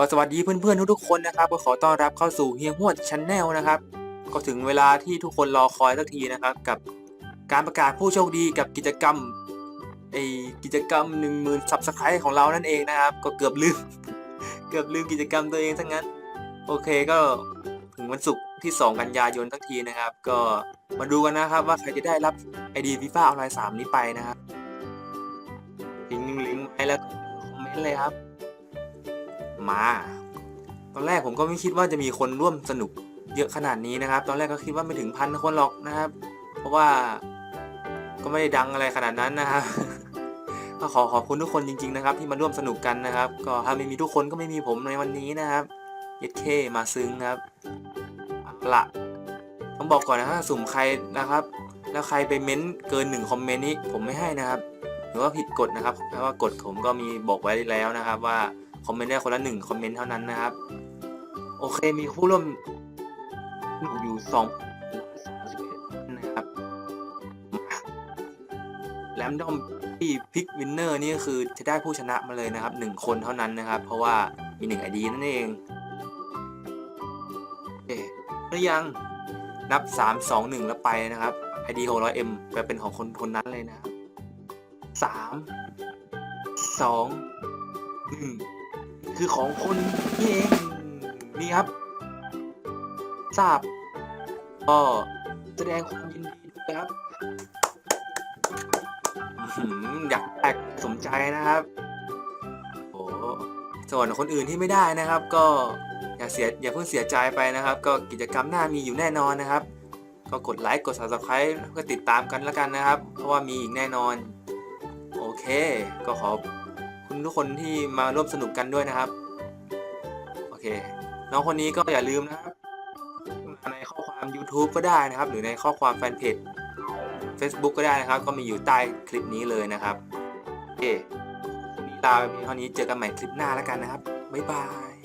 ก็สวัสดีเพื่อนๆทุกๆคนนะครับก็ขอต้อนรับเข้าสู่เฮียงวดช n แนลนะครับ ก็ถึงเวลาที่ทุกคนรอคอยสักทีนะครับ กับการประกาศผู้โชคดีกับกิจกรรมไอกิจกรรม 1 0,000ซับสไครต์ของเรานั่นเองนะครับ ก็เกือบลืม เกือบลืมกิจกรรมตัวเองทั้งนั้น โอเคก็ถึงวันศุกร์ที่ 2 กันยายนสักทีนะครับ ก็มาดูกันนะครับว่าใครจะได้รับไอดีฟีฟ่าออนไลน์3นี้ไปนะครับทิ้งลิงก์ไว้แล้วคอมเมนต์เลยครับ มา ตอนแรกผมก็ไม่คิดว่าจะมีคนร่วมสนุกเยอะขนาดนี้นะครับ ตอนแรกก็คิดว่าไม่ถึงพันคนหรอกนะครับ เพราะว่าก็ไม่ได้ดังอะไรขนาดนั้นนะครับก็ขอขอบคุณทุกคนจริง ๆ นะครับ ที่มาร่วมสนุกกันนะครับ ก็ถ้าไม่มีทุกคนก็ไม่มีผมในวันนี้นะครับเย็ดเคมาซึ้งครับละต้องบอกก่อนนะถ้าสุ่มใครนะครับ แล้วใครไปเม้นต์เกินหนึ่งคอมเมนต์นี้ผมไม่ให้นะครับ หรือว่าผิดกฎนะครับเพราะว่ากฎผมก็มีบอกไว้แล้วนะครับว่า คอมเมนต์ได้คนละหนึ่งคอมเมนต์เท่านั้นนะครับ โอเคมีผู้ร่วมอยู่สองนะครับแรมดอมที่พิกวินเนอร์นี่ก็คือจะได้ผู้ชนะมาเลยนะครับหนึ่งคนเท่านั้นนะครับ เพราะว่ามีหนึ่งไอดีนั่นเองเอ๊ะหรือยังนับสามสองหนึ่งแล้วไปนะครับไอดีหกร้อยเอ็มไปเป็นของคนคนนั้นเลยนะครับสามสองหนึ่ง คือของคนนี่เองนี่ครับทราบก็แสดงความยินดีด้วยครับอยากแตกสมใจนะครับโอ้ส่วนคนอื่นที่ไม่ได้นะครับ ก็อย่าเสียอย่าเพิ่งเสียใจไปนะครับ ก็กิจกรรมหน้ามีอยู่แน่นอนนะครับ ก็กดไลค์กด subscribe เพื่อติดตามกันแล้วกันนะครับ เพราะว่ามีอีกแน่นอน โอเค ก็ขอบ คุณทุกคนที่มาร่วมสนุกกันด้วยนะครับ โอเค น้องคนนี้ก็อย่าลืมนะครับ ในข้อความ YouTube ก็ได้นะครับ หรือในข้อความแฟนเพจ Facebook ก็ได้นะครับ ก็มีอยู่ใต้คลิปนี้เลยนะครับ โอเควันนี้ลาไปเพียงเท่านี้เจอกันใหม่คลิปหน้าแล้วกันนะครับ บ๊ายบาย